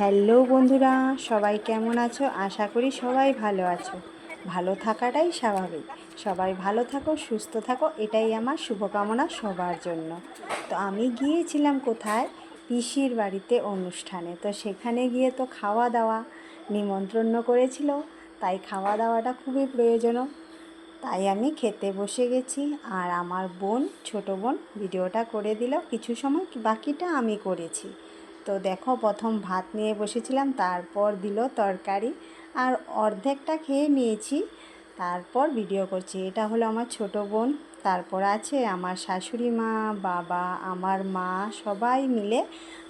Hello বন্ধুরা, সবাই কেমন আছো? আশা করি সবাই ভালো আছো। ভালো থাকাটাই স্বাভাবিক। সবাই ভালো থাকো, সুস্থ থাকো, এটাই আমার শুভকামনা সবার জন্য। তো আমি গিয়েছিলাম কোথায়? পিসির বাড়িতে অনুষ্ঠানে। তো সেখানে গিয়ে তো খাওয়া দাওয়া নিমন্ত্রণ করেছিল, তাই খাওয়া দাওয়াটা খুবই প্রয়োজনও তাই আমি খেতে বসে গেছি আর আমার বোন, ছোট বোন, ভিডিওটা করে দিল। কিছু সময় বাকিটা আমি করেছি। তো দেখো, প্রথম ভাত নিয়ে বসেছিলাম, তারপর দিল তরকারি আর অর্ধেকটা খেয়ে নিয়েছি, তারপর ভিডিও করছি। এটা হলো আমার ছোট বোন, তারপর আছে আমার শাশুড়ি মা, বাবা, আমার মা, সবাই মিলে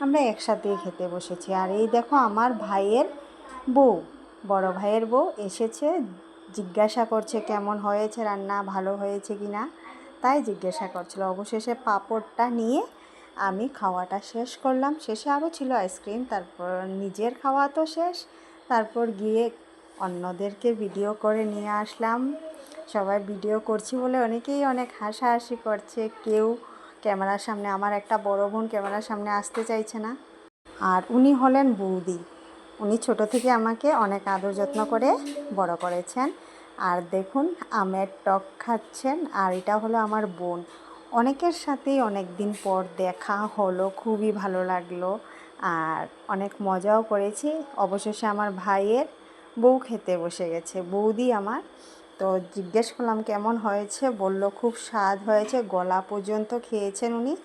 আমরা একসাথেই খেতে বসেছি। আর এই দেখো, আমার ভাইয়ের বউ, বড় ভাইয়ের বউ এসেছে, জিজ্ঞাসা করছে কেমন হয়েছে রান্না, ভালো হয়েছে কি না তাই জিজ্ঞাসা করছিল। অবশেষে পাঁপড়টা নিয়ে আমি খাওয়াটা শেষ করলাম। শেষে আরও ছিল আইসক্রিম, তারপর নিজের খাওয়া তো শেষ। তারপর গিয়ে অন্যদেরকে ভিডিও করে নিয়ে আসলাম। সবাই ভিডিও করছি বলে অনেকেই অনেক হাসাহাসি করছে। কেউ ক্যামেরার সামনে, আমার একটা বড় বোন ক্যামেরার সামনে আসতে চাইছে না। আর উনি হলেন বৌদি। উনি ছোট থেকে আমাকে অনেক আদর যত্ন করে বড় করেছেন। আর দেখুন, আমের টক খাচ্ছেন। আর এটা হলো আমার বোন। অনেকের সাথেই অনেক দিন পর দেখা হলো, খুবই ভালো লাগল আর অনেক মজাও করেছি। অবশেষে আমার ভাইয়ের বউ খেতে বসে গেছে, বৌদি আমার। তো জিজ্ঞেস করলাম, কেমন হয়েছে? বলল, খুব স্বাদ হয়েছে, গলা পর্যন্ত খেয়েছেন উনি,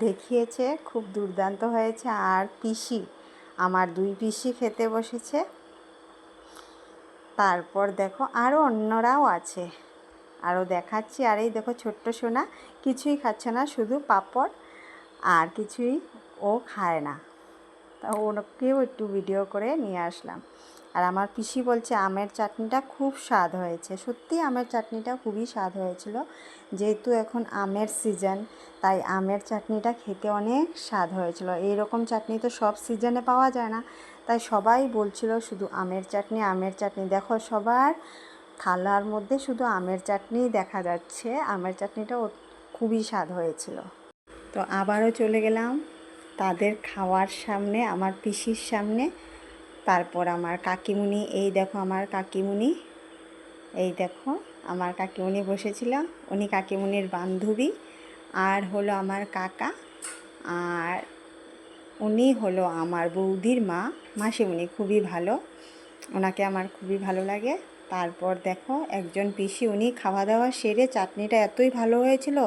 দেখিয়েছে, খুব দুর্দান্ত হয়েছে। আর পিসি, আমার দুই পিসি খেতে বসেছে। তারপর দেখো আরও অন্যরাও আছে। আরও দেখাচ্ছি। আর এই দেখো ছোট্ট সোনা, কিছুই খাচ্ছে না, শুধু পাপড় আর কিছুই ও খায় না। তা ওকেও একটু ভিডিও করে নিয়ে আসলাম। আর আমার পিসি বলছে, আমের চাটনিটা খুব স্বাদ হয়েছে। সত্যি আমের চাটনিটা খুবই স্বাদ হয়েছিল। যেহেতু এখন আমের সিজন তাই আমের চাটনিটা খেতে অনেক স্বাদ হয়েছিল। এইরকম চাটনি তো সব সিজনে পাওয়া যায় না। তাই সবাই বলছিল, শুধু আমের চাটনি আমের চাটনি। দেখো সবার থালার মধ্যে শুধু আমের চাটনিই দেখা যাচ্ছে। আমের চাটনিটা খুবই স্বাদ হয়েছিল। তো আবারও চলে গেলাম তাদের খাওয়ার সামনে, আমার পিসির সামনে। তারপর আমার কাকিমুনি, এই দেখো আমার কাকিমুনি, এই দেখো আমার কাকিমুনি বসেছিল। উনি কাকিমুনির বান্ধবী আর হলো আমার কাকা আর উনি হলো আমার বৌদির মা। মাসিমুনি খুবই ভালো। ওনাকে আমার খুবই ভালো লাগে। তারপর দেখো, একজন পিসি উনি খাওয়া দাওয়া সেরে চাটনিটা এতই ভালো হয়েছিল,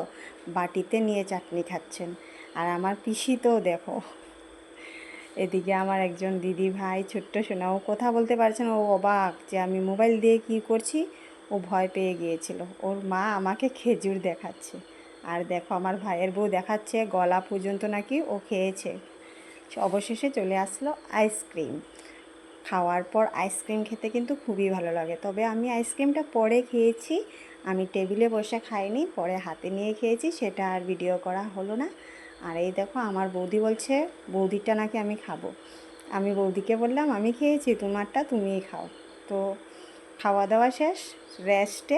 বাটিতে নিয়ে চাটনি খাচ্ছেন। আর আমার পিসি তো দেখো, এদিকে আমার একজন দিদি ভাই, ছোট্ট সোনা, ও কথা বলতে পারছে না, ও অবাক যে আমি মোবাইল দিয়ে কি করছি, ও ভয় পেয়ে গিয়েছিল। ওর মা আমাকে খেজুর দেখাচ্ছে। আর দেখো, আমার ভাইয়ের বউ দেখাচ্ছে, গলা পর্যন্ত নাকি ও খেয়েছে। অবশেষে চলে আসলো আইসক্রিম। খাওয়ার পর আইসক্রিম খেতে কিন্তু খুবই ভালো লাগে। তবে আমি আইসক্রিমটা পরে খেয়েছি, আমি টেবিলে বসে খাইনি, পরে হাতে নিয়ে খেয়েছি, সেটা আর ভিডিও করা হলো না। আর এই দেখো, আমার বৌদি বলছে বৌদিটা নাকি আমি খাব। আমি বৌদিকে বললাম, আমি খেয়েছি, তোমারটা তুমিই খাও। তো খাওয়া দাওয়া শেষ রেস্টে